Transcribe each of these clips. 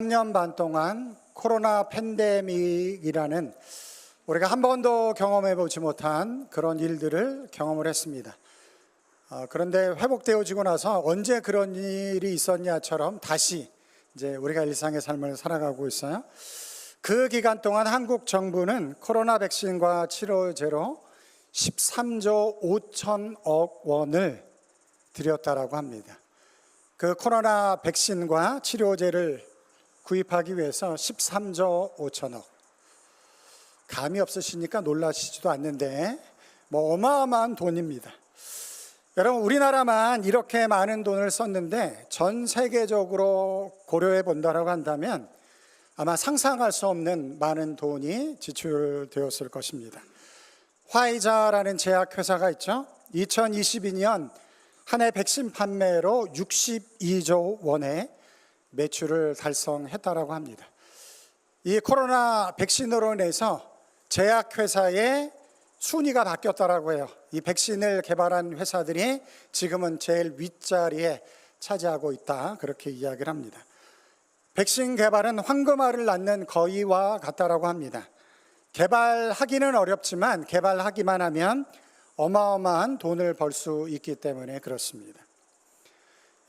3년 반 동안 코로나 팬데믹이라는 우리가 한 번도 경험해 보지 못한 그런 일들을 경험을 했습니다. 어, 그런데 회복되어지고 나서 언제 그런 일이 있었냐처럼 다시 이제 우리가 일상의 삶을 살아가고 있어요. 그 기간 동안 한국 정부는 코로나 백신과 치료제로 13조 5천억 원을 들였다라고 합니다. 그 코로나 백신과 치료제를 구입하기 위해서 13조 5천억. 감이 없으시니까 놀라시지도 않는데 뭐 어마어마한 돈입니다. 여러분 우리나라만 이렇게 많은 돈을 썼는데 전 세계적으로 고려해 본다라고 한다면 아마 상상할 수 없는 많은 돈이 지출되었을 것입니다. 화이자라는 제약회사가 있죠. 2022년 한 해 백신 판매로 62조 원의 매출을 달성했다라고 합니다. 이 코로나 백신으로 인해서 제약회사의 순위가 바뀌었다라고 해요. 이 백신을 개발한 회사들이 지금은 제일 윗자리에 차지하고 있다. 그렇게 이야기를 합니다. 백신 개발은 황금알을 낳는 거위와 같다라고 합니다. 개발하기는 어렵지만 개발하기만 하면 어마어마한 돈을 벌 수 있기 때문에 그렇습니다.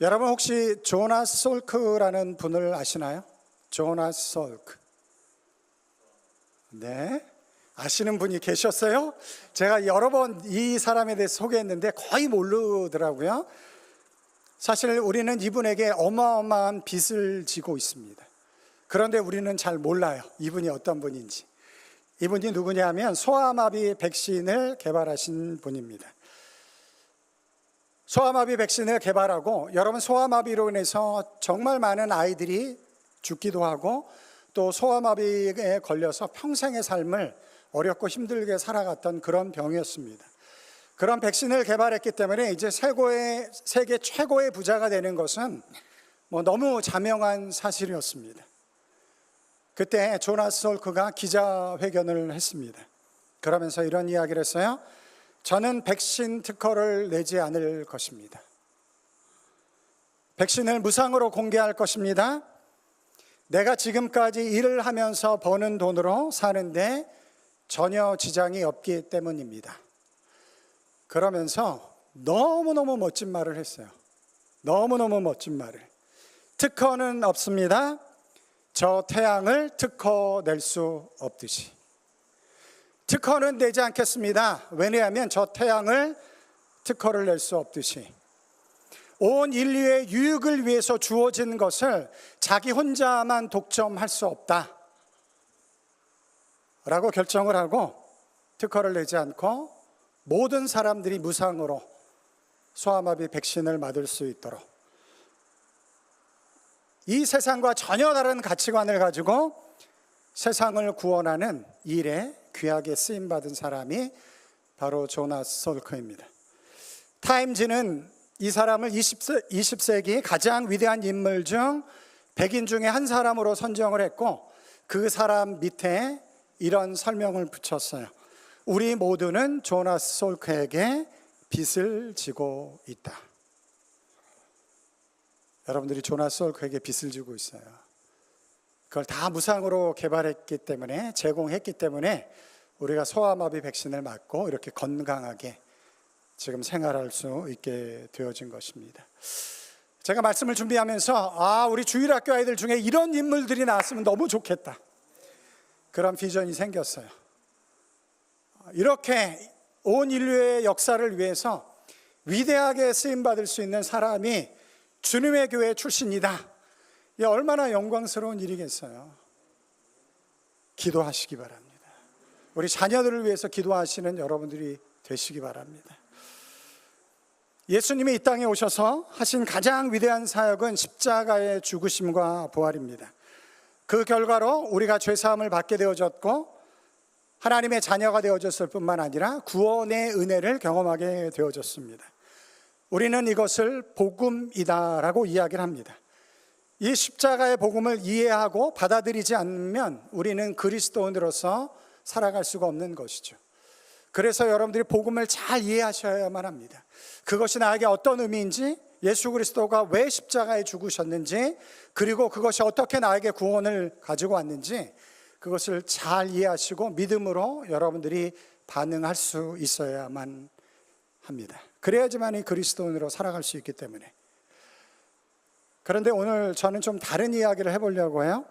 여러분 혹시 조나스 솔크라는 분을 아시나요? 조나스 솔크. 네. 아시는 분이 계셨어요? 제가 여러 번 이 사람에 대해 소개했는데 거의 모르더라고요. 사실 우리는 이분에게 어마어마한 빚을 지고 있습니다. 그런데 우리는 잘 몰라요. 이분이 어떤 분인지. 이분이 누구냐면 소아마비 백신을 개발하신 분입니다. 소아마비 백신을 개발하고 여러분 소아마비로 인해서 정말 많은 아이들이 죽기도 하고 또 소아마비에 걸려서 평생의 삶을 어렵고 힘들게 살아갔던 그런 병이었습니다. 그런 백신을 개발했기 때문에 이제 세고의, 세계 최고의 부자가 되는 것은 뭐 너무 자명한 사실이었습니다. 그때 조나스 솔크가 기자회견을 했습니다. 그러면서 이런 이야기를 했어요. 저는 백신 특허를 내지 않을 것입니다. 백신을 무상으로 공개할 것입니다. 내가 지금까지 일을 하면서 버는 돈으로 사는데 전혀 지장이 없기 때문입니다. 그러면서 너무너무 멋진 말을 했어요. 너무너무 멋진 말을. 특허는 없습니다. 저 태양을 특허 낼 수 없듯이. 특허는 내지 않겠습니다. 왜냐하면 저 태양을 특허를 낼 수 없듯이. 온 인류의 유익을 위해서 주어진 것을 자기 혼자만 독점할 수 없다. 라고 결정을 하고 특허를 내지 않고 모든 사람들이 무상으로 소아마비 백신을 맞을 수 있도록 이 세상과 전혀 다른 가치관을 가지고 세상을 구원하는 일에 귀하게 쓰임 받은 사람이 바로 조나스 솔크입니다. 타임즈는 이 사람을 20세, 20세기 가장 위대한 인물 중 100인 중에 한 사람으로 선정을 했고 그 사람 밑에 이런 설명을 붙였어요. 우리 모두는 조나스 솔크에게 빚을 지고 있다. 여러분들이 조나스 솔크에게 빚을 지고 있어요. 그걸 다 무상으로 개발했기 때문에 제공했기 때문에 우리가 소아마비 백신을 맞고 이렇게 건강하게 지금 생활할 수 있게 되어진 것입니다. 제가 말씀을 준비하면서 아 우리 주일학교 아이들 중에 이런 인물들이 나왔으면 너무 좋겠다. 그런 비전이 생겼어요. 이렇게 온 인류의 역사를 위해서 위대하게 쓰임 받을 수 있는 사람이 주님의 교회 출신이다. 이 얼마나 영광스러운 일이겠어요. 기도하시기 바랍니다. 우리 자녀들을 위해서 기도하시는 여러분들이 되시기 바랍니다. 예수님이 이 땅에 오셔서 하신 가장 위대한 사역은 십자가의 죽으심과 부활입니다. 그 결과로 우리가 죄 사함을 받게 되어졌고 하나님의 자녀가 되어졌을 뿐만 아니라 구원의 은혜를 경험하게 되어졌습니다. 우리는 이것을 복음이다라고 이야기를 합니다. 이 십자가의 복음을 이해하고 받아들이지 않으면 우리는 그리스도인으로서 살아갈 수가 없는 것이죠. 그래서 여러분들이 복음을 잘 이해하셔야만 합니다. 그것이 나에게 어떤 의미인지, 예수 그리스도가 왜 십자가에 죽으셨는지 그리고 그것이 어떻게 나에게 구원을 가지고 왔는지 그것을 잘 이해하시고 믿음으로 여러분들이 반응할 수 있어야만 합니다. 그래야지만 이 그리스도인으로 살아갈 수 있기 때문에. 그런데 오늘 저는 좀 다른 이야기를 해보려고 해요.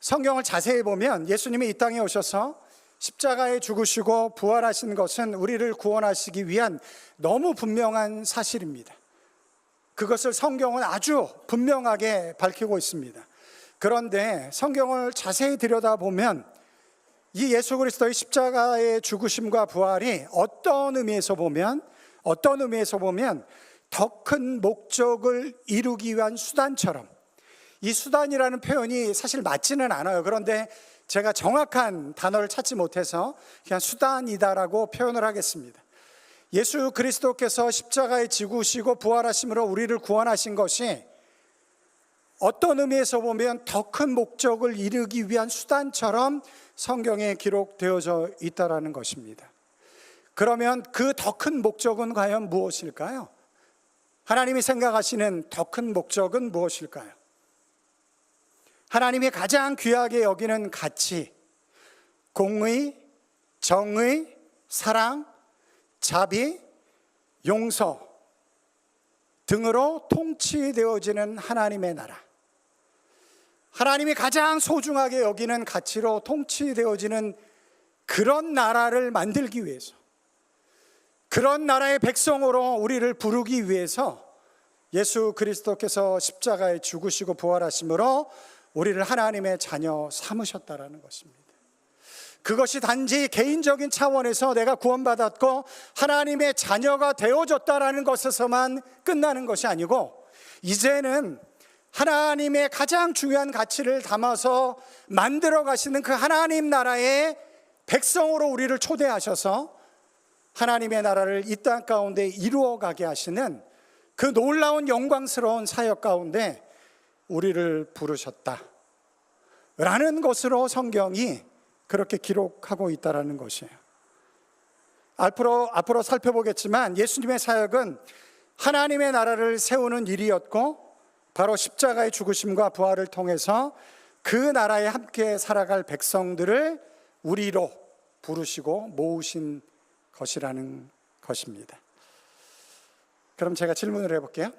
성경을 자세히 보면 예수님이 이 땅에 오셔서 십자가에 죽으시고 부활하신 것은 우리를 구원하시기 위한 너무 분명한 사실입니다. 그것을 성경은 아주 분명하게 밝히고 있습니다. 그런데 성경을 자세히 들여다보면 이 예수 그리스도의 십자가의 죽으심과 부활이 어떤 의미에서 보면 어떤 의미에서 보면 더 큰 목적을 이루기 위한 수단처럼 이 수단이라는 표현이 사실 맞지는 않아요. 그런데 제가 정확한 단어를 찾지 못해서 그냥 수단이다라고 표현을 하겠습니다. 예수 그리스도께서 십자가에 지구시고 부활하심으로 우리를 구원하신 것이 어떤 의미에서 보면 더 큰 목적을 이루기 위한 수단처럼 성경에 기록되어져 있다라는 것입니다. 그러면 그 더 큰 목적은 과연 무엇일까요? 하나님이 생각하시는 더 큰 목적은 무엇일까요? 하나님이 가장 귀하게 여기는 가치, 공의, 정의, 사랑, 자비, 용서 등으로 통치되어지는 하나님의 나라. 하나님이 가장 소중하게 여기는 가치로 통치되어지는 그런 나라를 만들기 위해서 그런 나라의 백성으로 우리를 부르기 위해서 예수 그리스도께서 십자가에 죽으시고 부활하심으로 우리를 하나님의 자녀 삼으셨다라는 것입니다. 그것이 단지 개인적인 차원에서 내가 구원받았고 하나님의 자녀가 되어졌다라는 것에서만 끝나는 것이 아니고 이제는 하나님의 가장 중요한 가치를 담아서 만들어 가시는 그 하나님 나라의 백성으로 우리를 초대하셔서 하나님의 나라를 이 땅 가운데 이루어 가게 하시는 그 놀라운 영광스러운 사역 가운데 우리를 부르셨다. 라는 것으로 성경이 그렇게 기록하고 있다라는 것이에요. 앞으로, 앞으로 살펴보겠지만 예수님의 사역은 하나님의 나라를 세우는 일이었고 바로 십자가의 죽으심과 부활을 통해서 그 나라에 함께 살아갈 백성들을 우리로 부르시고 모으신 것이라는 것입니다. 그럼 제가 질문을 해볼게요.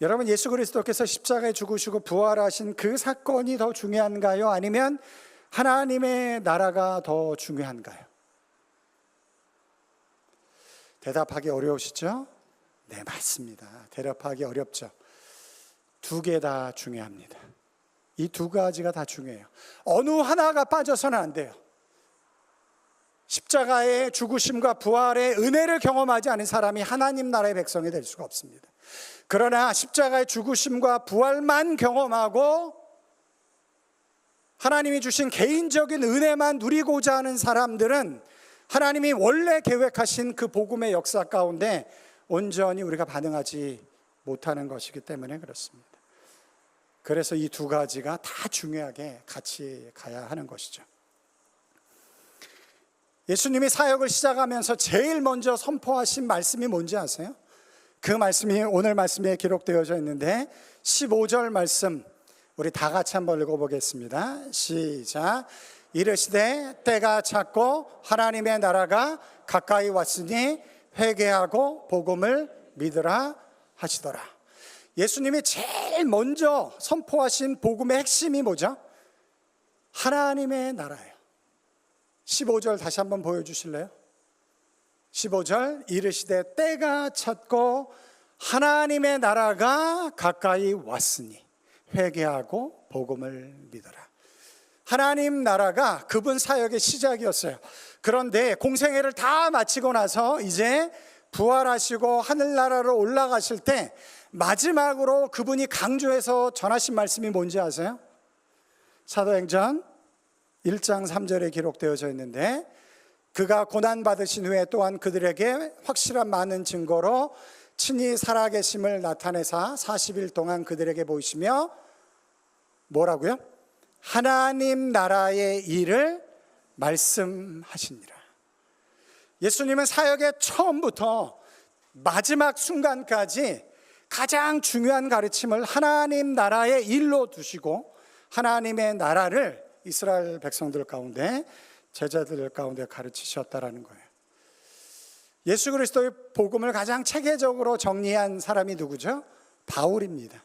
여러분 예수 그리스도께서 십자가에 죽으시고 부활하신 그 사건이 더 중요한가요? 아니면 하나님의 나라가 더 중요한가요? 대답하기 어려우시죠? 네, 맞습니다. 대답하기 어렵죠. 두 개 다 중요합니다. 이 두 가지가 다 중요해요. 어느 하나가 빠져서는 안 돼요. 십자가의 죽으심과 부활의 은혜를 경험하지 않은 사람이 하나님 나라의 백성이 될 수가 없습니다. 그러나 십자가의 죽으심과 부활만 경험하고 하나님이 주신 개인적인 은혜만 누리고자 하는 사람들은 하나님이 원래 계획하신 그 복음의 역사 가운데 온전히 우리가 반응하지 못하는 것이기 때문에 그렇습니다. 그래서 이 두 가지가 다 중요하게 같이 가야 하는 것이죠. 예수님이 사역을 시작하면서 제일 먼저 선포하신 말씀이 뭔지 아세요? 그 말씀이 오늘 말씀에 기록되어져 있는데 15절 말씀 우리 다 같이 한번 읽어보겠습니다. 시작. 이르시되 때가 찼고 하나님의 나라가 가까이 왔으니 회개하고 복음을 믿으라 하시더라. 예수님이 제일 먼저 선포하신 복음의 핵심이 뭐죠? 하나님의 나라예요. 15절 다시 한번 보여주실래요? 15절 이르시되 때가 찼고 하나님의 나라가 가까이 왔으니 회개하고 복음을 믿어라. 하나님 나라가 그분 사역의 시작이었어요. 그런데 공생애를 다 마치고 나서 이제 부활하시고 하늘나라로 올라가실 때 마지막으로 그분이 강조해서 전하신 말씀이 뭔지 아세요? 사도행전 1장 3절에 기록되어져 있는데 그가 고난 받으신 후에 또한 그들에게 확실한 많은 증거로 친히 살아계심을 나타내사 40일 동안 그들에게 보이시며 뭐라고요? 하나님 나라의 일을 말씀하시니라. 예수님은 사역의 처음부터 마지막 순간까지 가장 중요한 가르침을 하나님 나라의 일로 두시고 하나님의 나라를 이스라엘 백성들 가운데 제자들 가운데 가르치셨다라는 거예요. 예수 그리스도의 복음을 가장 체계적으로 정리한 사람이 누구죠? 바울입니다.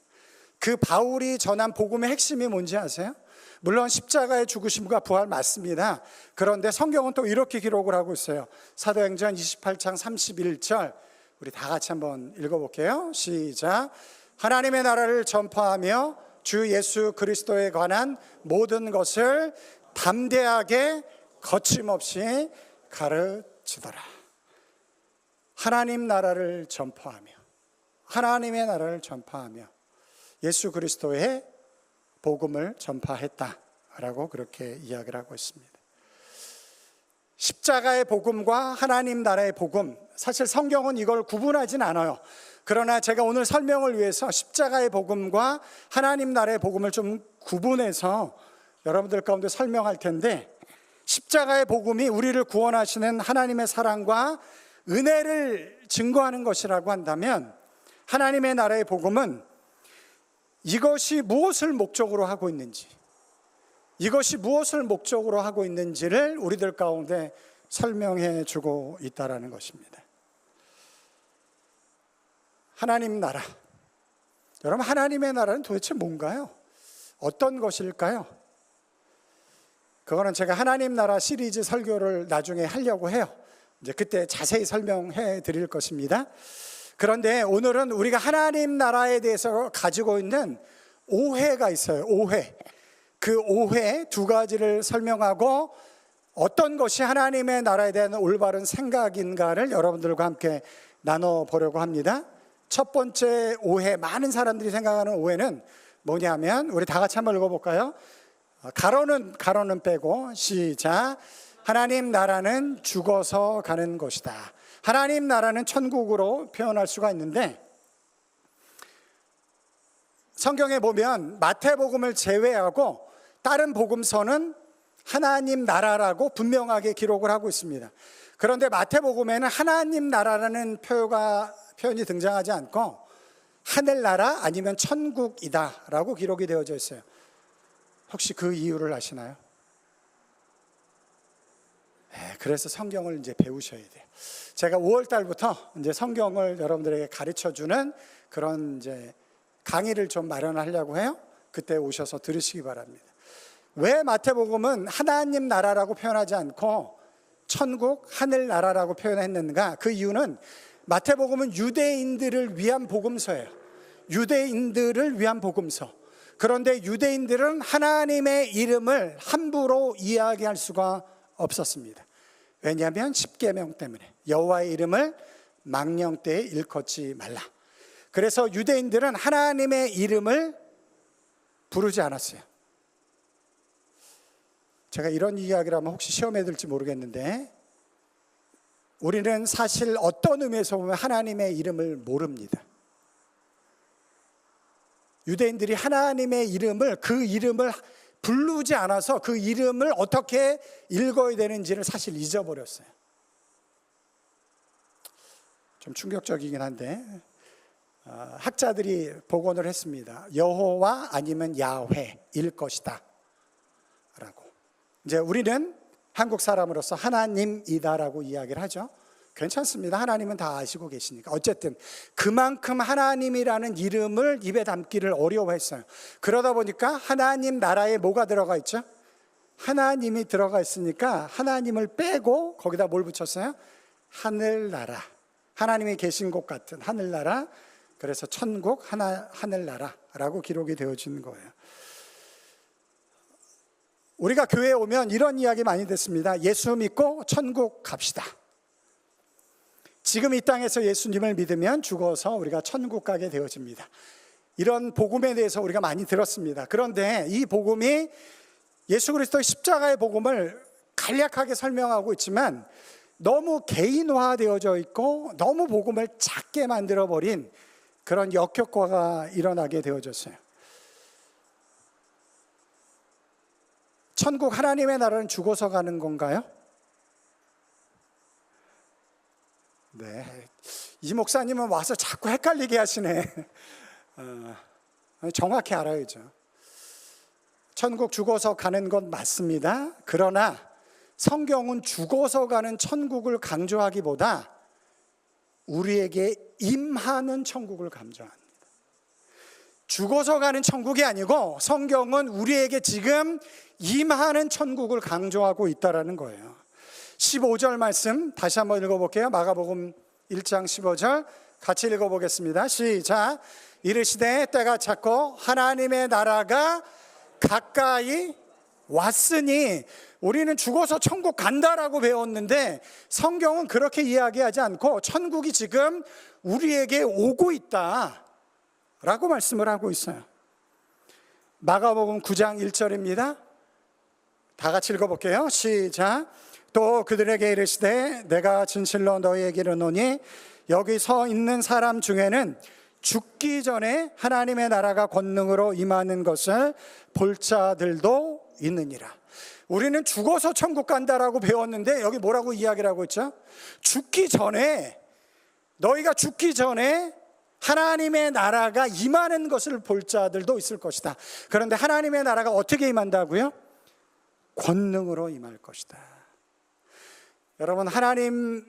그 바울이 전한 복음의 핵심이 뭔지 아세요? 물론 십자가의 죽으심과 부활 맞습니다. 그런데 성경은 또 이렇게 기록을 하고 있어요. 사도행전 28장 31절 우리 다 같이 한번 읽어볼게요. 시작. 하나님의 나라를 전파하며 주 예수 그리스도에 관한 모든 것을 담대하게 거침없이 가르치더라. 하나님 나라를 전파하며 하나님의 나라를 전파하며 예수 그리스도의 복음을 전파했다라고 그렇게 이야기를 하고 있습니다. 십자가의 복음과 하나님 나라의 복음 사실 성경은 이걸 구분하진 않아요. 그러나 제가 오늘 설명을 위해서 십자가의 복음과 하나님 나라의 복음을 좀 구분해서 여러분들 가운데 설명할 텐데 십자가의 복음이 우리를 구원하시는 하나님의 사랑과 은혜를 증거하는 것이라고 한다면 하나님의 나라의 복음은 이것이 무엇을 목적으로 하고 있는지, 이것이 무엇을 목적으로 하고 있는지를 우리들 가운데 설명해 주고 있다라는 것입니다. 하나님 나라. 여러분, 하나님의 나라는 도대체 뭔가요? 어떤 것일까요? 그거는 제가 하나님 나라 시리즈 설교를 나중에 하려고 해요. 이제 그때 자세히 설명해 드릴 것입니다. 그런데 오늘은 우리가 하나님 나라에 대해서 가지고 있는 오해가 있어요. 오해. 그 오해 두 가지를 설명하고 어떤 것이 하나님의 나라에 대한 올바른 생각인가를 여러분들과 함께 나눠 보려고 합니다. 첫 번째 오해, 많은 사람들이 생각하는 오해는 뭐냐면 우리 다 같이 한번 읽어볼까요? 가로는 가로는 빼고 시작. 하나님 나라는 죽어서 가는 것이다. 하나님 나라는 천국으로 표현할 수가 있는데 성경에 보면 마태복음을 제외하고 다른 복음서는 하나님 나라라고 분명하게 기록을 하고 있습니다. 그런데 마태복음에는 하나님 나라라는 표가, 표현이 등장하지 않고 하늘나라 아니면 천국이다라고 기록이 되어져 있어요. 혹시 그 이유를 아시나요? 네, 그래서 성경을 이제 배우셔야 돼요. 제가 5월 달부터 이제 성경을 여러분들에게 가르쳐 주는 그런 이제 강의를 좀 마련하려고 해요. 그때 오셔서 들으시기 바랍니다. 왜 마태복음은 하나님 나라라고 표현하지 않고 천국 하늘 나라라고 표현했는가? 그 이유는 마태복음은 유대인들을 위한 복음서예요. 유대인들을 위한 복음서. 그런데 유대인들은 하나님의 이름을 함부로 이야기할 수가 없었습니다. 왜냐하면 십계명 때문에 여호와의 이름을 망령 때에 일컫지 말라. 그래서 유대인들은 하나님의 이름을 부르지 않았어요. 제가 이런 이야기를 하면 혹시 시험에 들지 모르겠는데 우리는 사실 어떤 의미에서 보면 하나님의 이름을 모릅니다. 유대인들이 하나님의 이름을 그 이름을 부르지 않아서 그 이름을 어떻게 읽어야 되는지를 사실 잊어버렸어요. 좀 충격적이긴 한데 어, 학자들이 복원을 했습니다. 여호와 아니면 야훼일 것이다. 라고. 이제 우리는 한국 사람으로서 하나님이다라고 이야기를 하죠. 괜찮습니다. 하나님은 다 아시고 계시니까. 어쨌든 그만큼 하나님이라는 이름을 입에 담기를 어려워했어요. 그러다 보니까 하나님 나라에 뭐가 들어가 있죠? 하나님이 들어가 있으니까 하나님을 빼고 거기다 뭘 붙였어요? 하늘나라. 하나님이 계신 곳 같은 하늘나라. 그래서 천국 하나 하늘나라라고 기록이 되어진 거예요. 우리가 교회에 오면 이런 이야기 많이 듣습니다. 예수 믿고 천국 갑시다. 지금 이 땅에서 예수님을 믿으면 죽어서 우리가 천국 가게 되어집니다. 이런 복음에 대해서 우리가 많이 들었습니다. 그런데 이 복음이 예수 그리스도의 십자가의 복음을 간략하게 설명하고 있지만 너무 개인화되어져 있고 너무 복음을 작게 만들어 버린 그런 역효과가 일어나게 되어졌어요. 천국 하나님의 나라는 죽어서 가는 건가요? 네. 이 목사님은 와서 자꾸 헷갈리게 하시네. 어, 정확히 알아야죠. 천국 죽어서 가는 건 맞습니다. 그러나 성경은 죽어서 가는 천국을 강조하기보다 우리에게 임하는 천국을 강조합니다. 죽어서 가는 천국이 아니고 성경은 우리에게 지금 임하는 천국을 강조하고 있다라는 거예요. 15절 말씀 다시 한번 읽어볼게요. 마가복음 1장 15절 같이 읽어보겠습니다. 시작. 이르시되 때가 찼고 하나님의 나라가 가까이 왔으니 우리는 죽어서 천국 간다라고 배웠는데 성경은 그렇게 이야기하지 않고 천국이 지금 우리에게 오고 있다 라고 말씀을 하고 있어요. 마가복음 9장 1절입니다. 다 같이 읽어볼게요. 시작. 또 그들에게 이르시되 내가 진실로 너희에게 이르노니 여기 서 있는 사람 중에는 죽기 전에 하나님의 나라가 권능으로 임하는 것을 볼 자들도 있느니라. 우리는 죽어서 천국 간다라고 배웠는데 여기 뭐라고 이야기를 하고 있죠? 죽기 전에 너희가 죽기 전에 하나님의 나라가 임하는 것을 볼 자들도 있을 것이다. 그런데 하나님의 나라가 어떻게 임한다고요? 권능으로 임할 것이다. 여러분 하나님의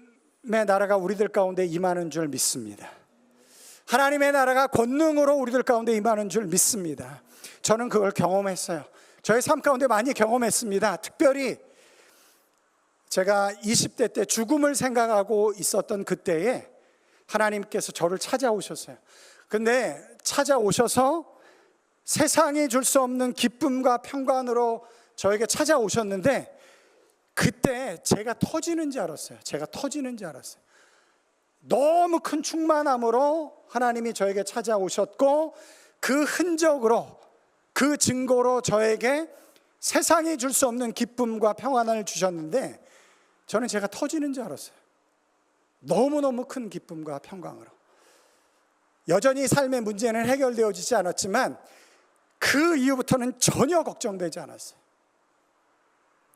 나라가 우리들 가운데 임하는 줄 믿습니다. 하나님의 나라가 권능으로 우리들 가운데 임하는 줄 믿습니다. 저는 그걸 경험했어요. 저의 삶 가운데 많이 경험했습니다. 특별히 제가 20대 때 죽음을 생각하고 있었던 그때에 하나님께서 저를 찾아오셨어요. 근데 찾아오셔서 세상이 줄 수 없는 기쁨과 평관으로 저에게 찾아오셨는데 그때 제가 터지는 줄 알았어요. 제가 터지는 줄 알았어요. 너무 큰 충만함으로 하나님이 저에게 찾아오셨고 그 흔적으로 그 증거로 저에게 세상이 줄 수 없는 기쁨과 평안을 주셨는데 저는 제가 터지는 줄 알았어요. 너무너무 큰 기쁨과 평강으로. 여전히 삶의 문제는 해결되어지지 않았지만 그 이후부터는 전혀 걱정되지 않았어요.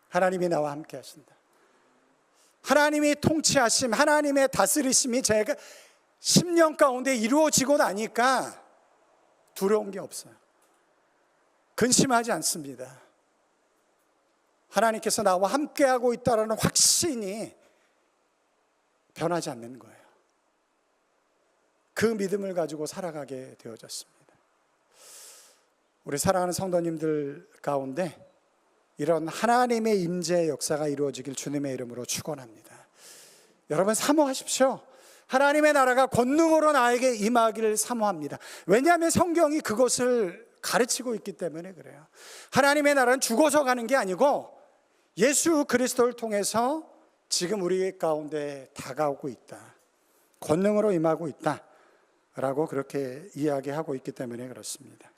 하나님이 나와 함께 하신다. 하나님이 통치하심, 하나님의 다스리심이 제가 10년 가운데 이루어지고 나니까 두려운 게 없어요. 근심하지 않습니다. 하나님께서 나와 함께하고 있다는 확신이 변하지 않는 거예요. 그 믿음을 가지고 살아가게 되어졌습니다. 우리 사랑하는 성도님들 가운데 이런 하나님의 임재 역사가 이루어지길 주님의 이름으로 축원합니다. 여러분 사모하십시오. 하나님의 나라가 권능으로 나에게 임하기를 사모합니다. 왜냐하면 성경이 그것을 가르치고 있기 때문에 그래요. 하나님의 나라는 죽어서 가는 게 아니고 예수 그리스도를 통해서 지금 우리 가운데 다가오고 있다. 권능으로 임하고 있다. 라고 그렇게 이야기하고 있기 때문에 그렇습니다.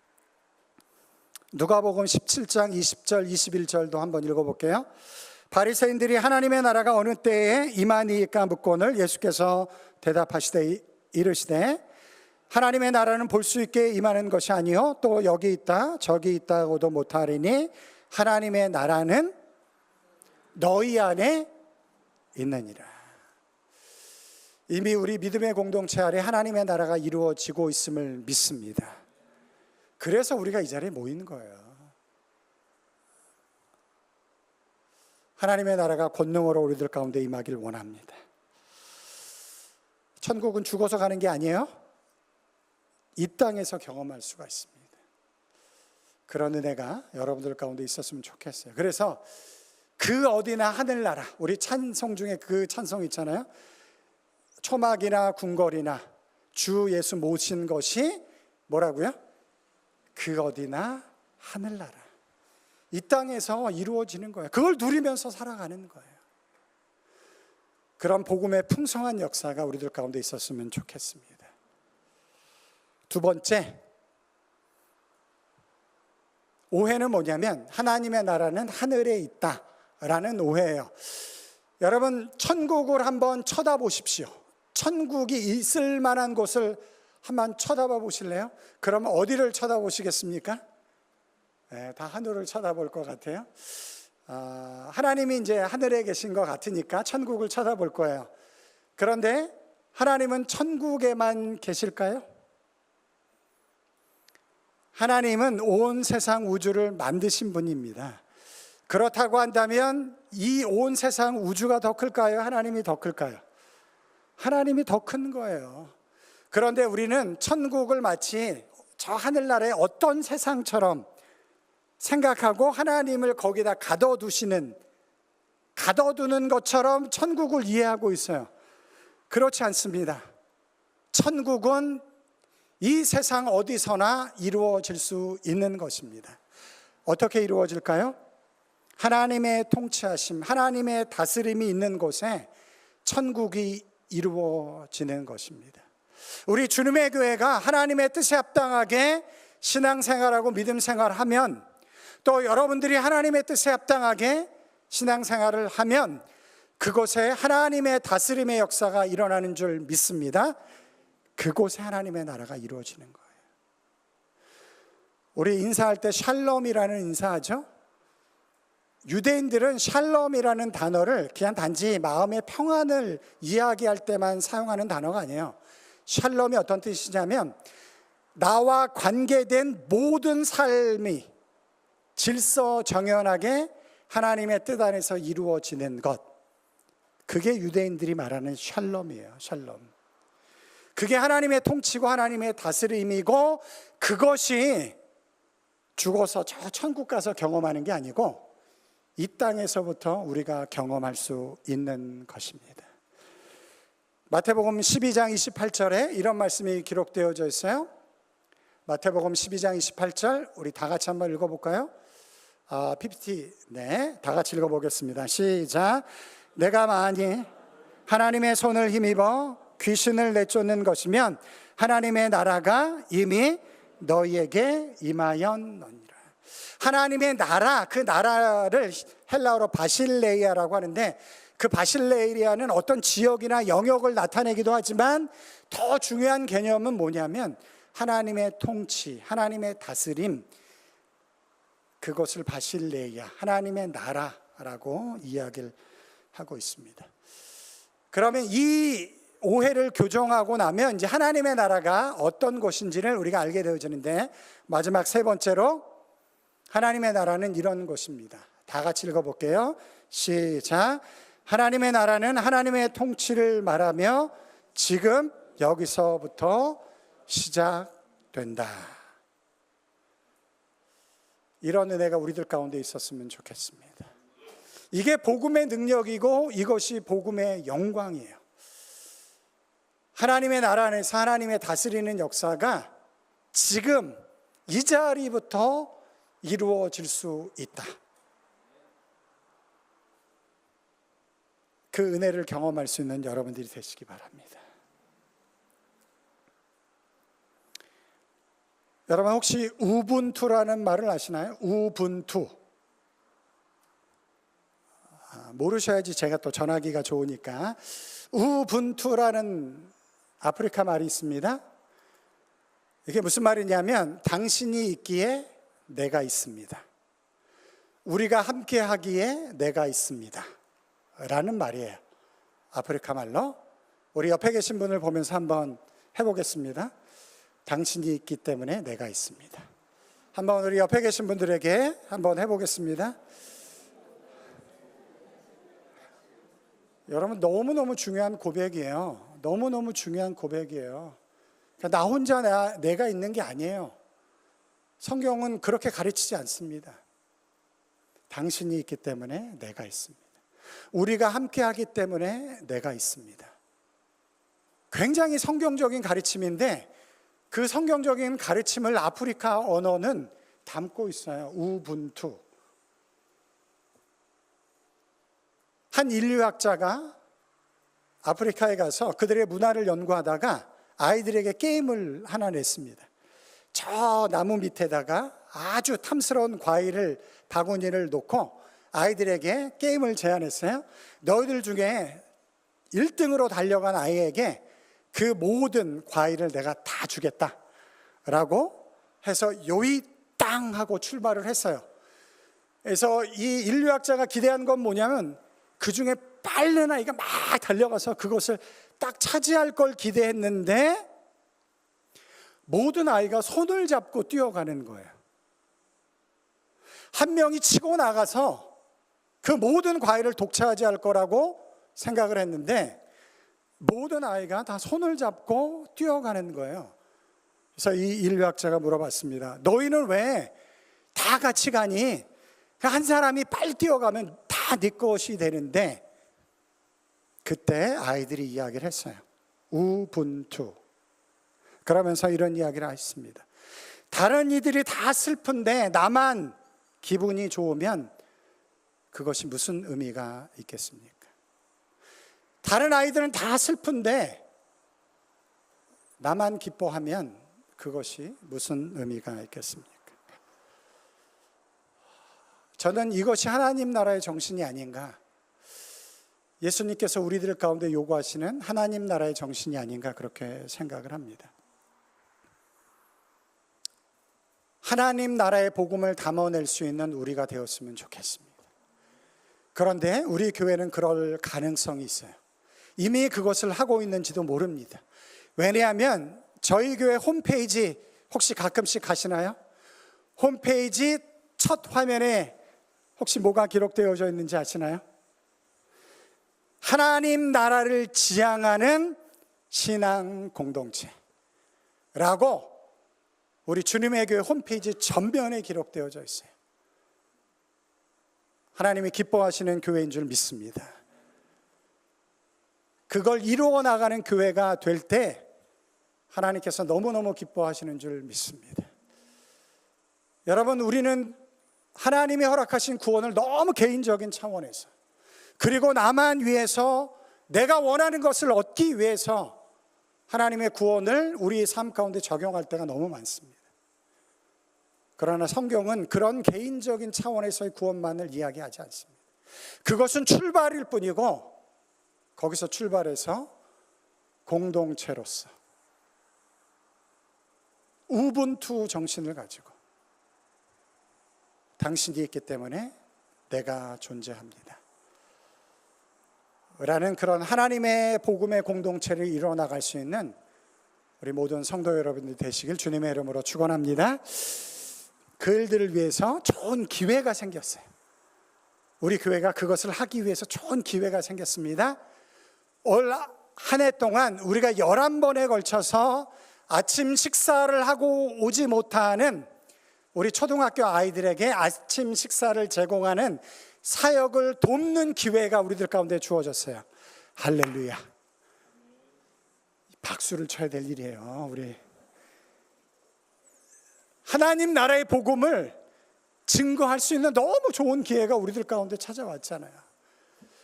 누가복음 17장 20절 21절도 한번 읽어 볼게요. 바리새인들이 하나님의 나라가 어느 때에 임하니까 묻고는 예수께서 대답하시되 이르시되 하나님의 나라는 볼 수 있게 임하는 것이 아니요 또 여기 있다 저기 있다고도 못하리니 하나님의 나라는 너희 안에 있느니라. 이미 우리 믿음의 공동체 아래 하나님의 나라가 이루어지고 있음을 믿습니다. 그래서 우리가 이 자리에 모인 거예요. 하나님의 나라가 권능으로 우리들 가운데 임하길 원합니다. 천국은 죽어서 가는 게 아니에요. 이 땅에서 경험할 수가 있습니다. 그런 은혜가 여러분들 가운데 있었으면 좋겠어요. 그래서 그 어디나 하늘나라, 우리 찬송 중에 그 찬송 있잖아요. 초막이나 궁궐이나 주 예수 모신 것이 뭐라고요? 그 어디나 하늘나라. 이 땅에서 이루어지는 거예요. 그걸 누리면서 살아가는 거예요. 그런 복음의 풍성한 역사가 우리들 가운데 있었으면 좋겠습니다. 두 번째, 오해는 뭐냐면 하나님의 나라는 하늘에 있다 라는 오해예요. 여러분, 천국을 한번 쳐다보십시오. 천국이 있을 만한 곳을 한번 쳐다봐 보실래요? 그러면 어디를 쳐다보시겠습니까? 네, 다 하늘을 쳐다볼 것 같아요. 아, 하나님이 이제 하늘에 계신 것 같으니까 천국을 쳐다볼 거예요. 그런데 하나님은 천국에만 계실까요? 하나님은 온 세상 우주를 만드신 분입니다. 그렇다고 한다면 이 온 세상 우주가 더 클까요? 하나님이 더 클까요? 하나님이 더 큰 거예요. 그런데 우리는 천국을 마치 저 하늘나라의 어떤 세상처럼 생각하고 하나님을 거기다 가둬두시는, 가둬두는 것처럼 천국을 이해하고 있어요. 그렇지 않습니다. 천국은 이 세상 어디서나 이루어질 수 있는 것입니다. 어떻게 이루어질까요? 하나님의 통치하심, 하나님의 다스림이 있는 곳에 천국이 이루어지는 것입니다. 우리 주님의 교회가 하나님의 뜻에 합당하게 신앙생활하고 믿음생활하면 또 여러분들이 하나님의 뜻에 합당하게 신앙생활을 하면 그곳에 하나님의 다스림의 역사가 일어나는 줄 믿습니다. 그곳에 하나님의 나라가 이루어지는 거예요. 우리 인사할 때 샬롬이라는 인사하죠? 유대인들은 샬롬이라는 단어를 그냥 단지 마음의 평안을 이야기할 때만 사용하는 단어가 아니에요. 샬롬이 어떤 뜻이냐면 나와 관계된 모든 삶이 질서 정연하게 하나님의 뜻 안에서 이루어지는 것. 그게 유대인들이 말하는 샬롬이에요. 샬롬. 그게 하나님의 통치고 하나님의 다스림이고 그것이 죽어서 저 천국 가서 경험하는 게 아니고 이 땅에서부터 우리가 경험할 수 있는 것입니다. 마태복음 12장 28절에 이런 말씀이 기록되어져 있어요. 마태복음 12장 28절 우리 다 같이 한번 읽어볼까요? 아, PPT 네, 다 같이 읽어보겠습니다. 시작. 내가 만일 하나님의 손을 힘입어 귀신을 내쫓는 것이면 하나님의 나라가 이미 너희에게 임하였느니라. 하나님의 나라, 그 나라를 헬라어로 바실레이아라고 하는데 그 바실레이아는 어떤 지역이나 영역을 나타내기도 하지만 더 중요한 개념은 뭐냐면 하나님의 통치, 하나님의 다스림, 그것을 바실레이아, 하나님의 나라라고 이야기를 하고 있습니다. 그러면 이 오해를 교정하고 나면 이제 하나님의 나라가 어떤 것인지를 우리가 알게 되어지는데 마지막 세 번째로 하나님의 나라는 이런 것입니다. 다 같이 읽어볼게요. 시작. 하나님의 나라는 하나님의 통치를 말하며 지금 여기서부터 시작된다. 이런 은혜가 우리들 가운데 있었으면 좋겠습니다. 이게 복음의 능력이고 이것이 복음의 영광이에요. 하나님의 나라 안에서 하나님의 다스리는 역사가 지금 이 자리부터 이루어질 수 있다. 그 은혜를 경험할 수 있는 여러분들이 되시기 바랍니다. 여러분 혹시 우분투라는 말을 아시나요? 우분투. 아, 모르셔야지 제가 또 전하기가 좋으니까. 우분투라는 아프리카 말이 있습니다. 이게 무슨 말이냐면 당신이 있기에 내가 있습니다. 우리가 함께 하기에 내가 있습니다. 라는 말이에요. 아프리카 말로. 우리 옆에 계신 분을 보면서 한번 해보겠습니다. 당신이 있기 때문에 내가 있습니다. 한번 우리 옆에 계신 분들에게 한번 해보겠습니다. 여러분 너무너무 중요한 고백이에요. 너무너무 중요한 고백이에요. 그러니까 나 혼자 나, 내가 있는 게 아니에요. 성경은 그렇게 가르치지 않습니다. 당신이 있기 때문에 내가 있습니다. 우리가 함께 하기 때문에 내가 있습니다. 굉장히 성경적인 가르침인데 그 성경적인 가르침을 아프리카 언어는 담고 있어요. 우분투. 한 인류학자가 아프리카에 가서 그들의 문화를 연구하다가 아이들에게 게임을 하나 냈습니다. 저 나무 밑에다가 아주 탐스러운 과일을 바구니를 놓고 아이들에게 게임을 제안했어요. 너희들 중에 1등으로 달려간 아이에게 그 모든 과일을 내가 다 주겠다. 라고 해서 요이 땅 하고 출발을 했어요. 그래서 이 인류학자가 기대한 건 뭐냐면 그 중에 빠른 아이가 막 달려가서 그것을 딱 차지할 걸 기대했는데 모든 아이가 손을 잡고 뛰어가는 거예요. 한 명이 치고 나가서 그 모든 과일을 독차지 할 거라고 생각을 했는데 모든 아이가 다 손을 잡고 뛰어가는 거예요. 그래서 이 인류학자가 물어봤습니다. 너희는 왜 다 같이 가니? 한 사람이 빨리 뛰어가면 다 네 것이 되는데 그때 아이들이 이야기를 했어요. 우분투. 그러면서 이런 이야기를 했습니다. 다른 이들이 다 슬픈데 나만 기분이 좋으면 그것이 무슨 의미가 있겠습니까? 다른 아이들은 다 슬픈데 나만 기뻐하면 그것이 무슨 의미가 있겠습니까? 저는 이것이 하나님 나라의 정신이 아닌가. 예수님께서 우리들 가운데 요구하시는 하나님 나라의 정신이 아닌가 그렇게 생각을 합니다. 하나님 나라의 복음을 담아낼 수 있는 우리가 되었으면 좋겠습니다. 그런데 우리 교회는 그럴 가능성이 있어요. 이미 그것을 하고 있는지도 모릅니다. 왜냐하면 저희 교회 홈페이지 혹시 가끔씩 가시나요? 홈페이지 첫 화면에 혹시 뭐가 기록되어져 있는지 아시나요? 하나님 나라를 지향하는 신앙 공동체라고 우리 주님의 교회 홈페이지 전면에 기록되어져 있어요. 하나님이 기뻐하시는 교회인 줄 믿습니다. 그걸 이루어 나가는 교회가 될 때 하나님께서 너무너무 기뻐하시는 줄 믿습니다. 여러분, 우리는 하나님이 허락하신 구원을 너무 개인적인 차원에서 그리고 나만 위해서 내가 원하는 것을 얻기 위해서 하나님의 구원을 우리 삶 가운데 적용할 때가 너무 많습니다. 그러나 성경은 그런 개인적인 차원에서의 구원만을 이야기하지 않습니다. 그것은 출발일 뿐이고 거기서 출발해서 공동체로서 우분투 정신을 가지고 당신이 있기 때문에 내가 존재합니다. 라는 그런 하나님의 복음의 공동체를 이뤄 나갈 수 있는 우리 모든 성도 여러분들 되시길 주님의 이름으로 축원합니다. 그 일들을 위해서 좋은 기회가 생겼어요. 우리 교회가 그것을 하기 위해서 좋은 기회가 생겼습니다. 올 한 해 동안 우리가 11번에 걸쳐서 아침 식사를 하고 오지 못하는 우리 초등학교 아이들에게 아침 식사를 제공하는 사역을 돕는 기회가 우리들 가운데 주어졌어요. 할렐루야. 박수를 쳐야 될 일이에요. 우리 하나님 나라의 복음을 증거할 수 있는 너무 좋은 기회가 우리들 가운데 찾아왔잖아요.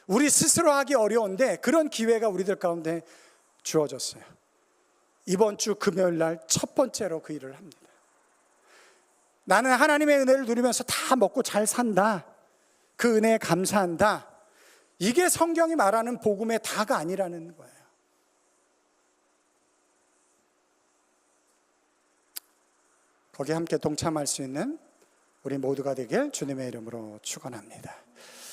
우리 스스로 하기 어려운데 그런 기회가 우리들 가운데 주어졌어요. 이번 주 금요일 날 첫 번째로 그 일을 합니다. 나는 하나님의 은혜를 누리면서 다 먹고 잘 산다. 그 은혜에 감사한다. 이게 성경이 말하는 복음의 다가 아니라는 거예요. 거기에 함께 동참할 수 있는 우리 모두가 되길 주님의 이름으로 축원합니다.